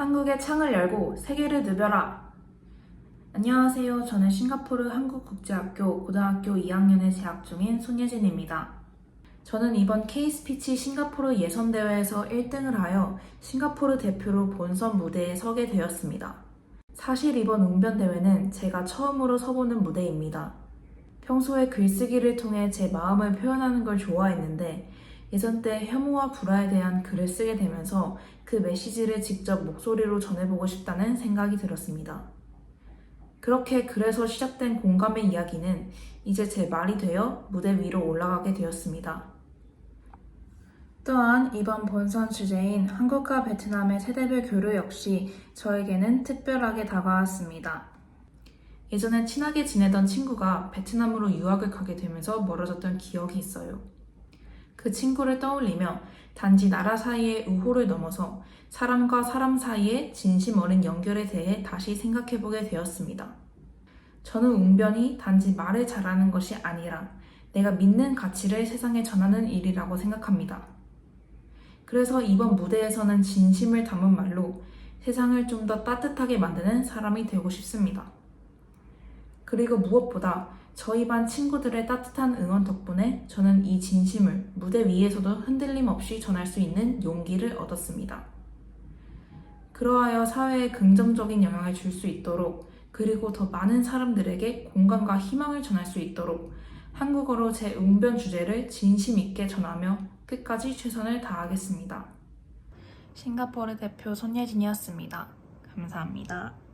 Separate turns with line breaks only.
한국의 창을 열고 세계를 누벼라. 안녕하세요. 저는 싱가포르 한국국제학교 고등학교 2학년에 재학 중인 손예진입니다. 저는 이번 K스피치 싱가포르 예선대회에서 1등을 하여 싱가포르 대표로 본선 무대에 서게 되었습니다. 사실 이번 웅변대회는 제가 처음으로 서보는 무대입니다. 평소에 글쓰기를 통해 제 마음을 표현하는 걸 좋아했는데 예선 때 혐오와 불화에 대한 글을 쓰게 되면서 그 메시지를 직접 목소리로 전해보고 싶다는 생각이 들었습니다. 그렇게 글에서 시작된 공감의 이야기는 이제 제 말이 되어 무대 위로 올라가게 되었습니다. 또한 이번 본선 주제인 한국과 베트남의 세대별 교류 역시 저에게는 특별하게 다가왔습니다. 예전에 친하게 지내던 친구가 베트남으로 유학을 가게 되면서 멀어졌던 기억이 있어요. 그 친구를 떠올리며 단지 나라 사이의 우호를 넘어서 사람과 사람 사이의 진심 어린 연결에 대해 다시 생각해보게 되었습니다. 저는 웅변이 단지 말을 잘하는 것이 아니라 내가 믿는 가치를 세상에 전하는 일이라고 생각합니다. 그래서 이번 무대에서는 진심을 담은 말로 세상을 좀 더 따뜻하게 만드는 사람이 되고 싶습니다. 그리고 무엇보다 저희 반 친구들의 따뜻한 응원 덕분에 저는 이 진심을 무대 위에서도 흔들림 없이 전할 수 있는 용기를 얻었습니다. 그러하여 사회에 긍정적인 영향을 줄 수 있도록 그리고 더 많은 사람들에게 공감과 희망을 전할 수 있도록 한국어로 제 웅변 주제를 진심 있게 전하며 끝까지 최선을 다하겠습니다. 싱가포르 대표 손예진이었습니다. 감사합니다.